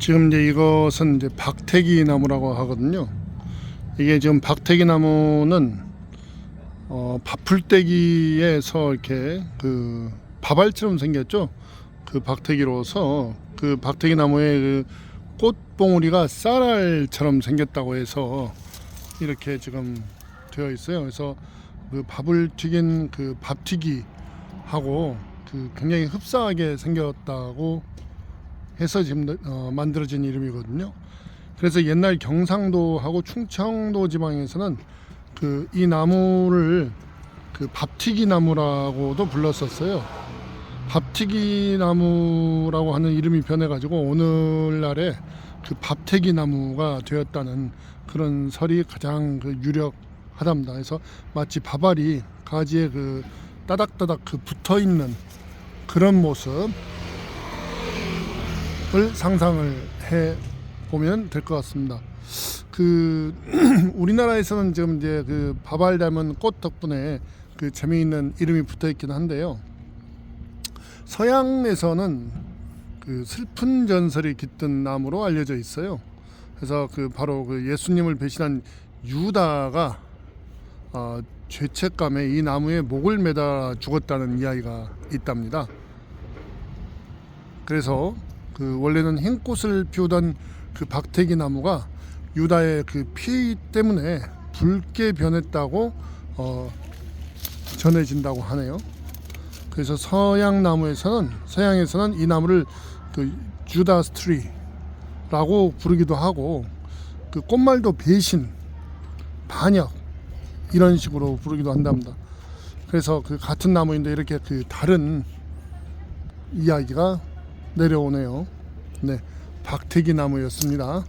지금 이제 이것은 이제 박태기 나무라고 하거든요. 이게 지금 박태기 나무는 어, 밥풀떼기에서 이렇게 그 밥알처럼 생겼죠. 그 박태기로서 그 박태기 나무의 그 꽃봉우리가 쌀알처럼 생겼다고 해서 이렇게 지금 되어 있어요. 그래서 그 밥을 튀긴 그 밥튀기 하고 그 굉장히 흡사하게 생겼다고 해서 지금 어, 만들어진 이름이거든요. 그래서 옛날 경상도하고 충청도 지방에서는 그 이 나무를 그 밥튀기 나무라고도 불렀었어요. 밥튀기 나무라고 하는 이름이 변해가지고 오늘날에 그 밥태기 나무가 되었다는 그런 설이 가장 그 유력하답니다. 그래서 마치 밥알이 가지에 그 따닥따닥 그 붙어 있는 그런 모습 을 상상을 해 보면 될 것 같습니다. 그 우리나라에서는 지금 이제 그 밥알 닮은 꽃 덕분에 그 재미있는 이름이 붙어 있긴 한데요. 서양에서는 그 슬픈 전설이 깃든 나무로 알려져 있어요. 그래서 그 바로 그 예수님을 배신한 유다가 어, 죄책감에 이 나무에 목을 매다 죽었다는 이야기가 있답니다. 그래서 그 원래는 흰 꽃을 피우던 그 박태기 나무가 유다의 그 피 때문에 붉게 변했다고 어, 전해진다고 하네요. 그래서 서양 나무에서는 서양에서는 이 나무를 그 주다스 트리라고 부르기도 하고 그 꽃말도 배신, 반역 이런 식으로 부르기도 한답니다. 그래서 그 같은 나무인데 이렇게 그 다른 이야기가 내려오네요. 네, 박태기 나무였습니다.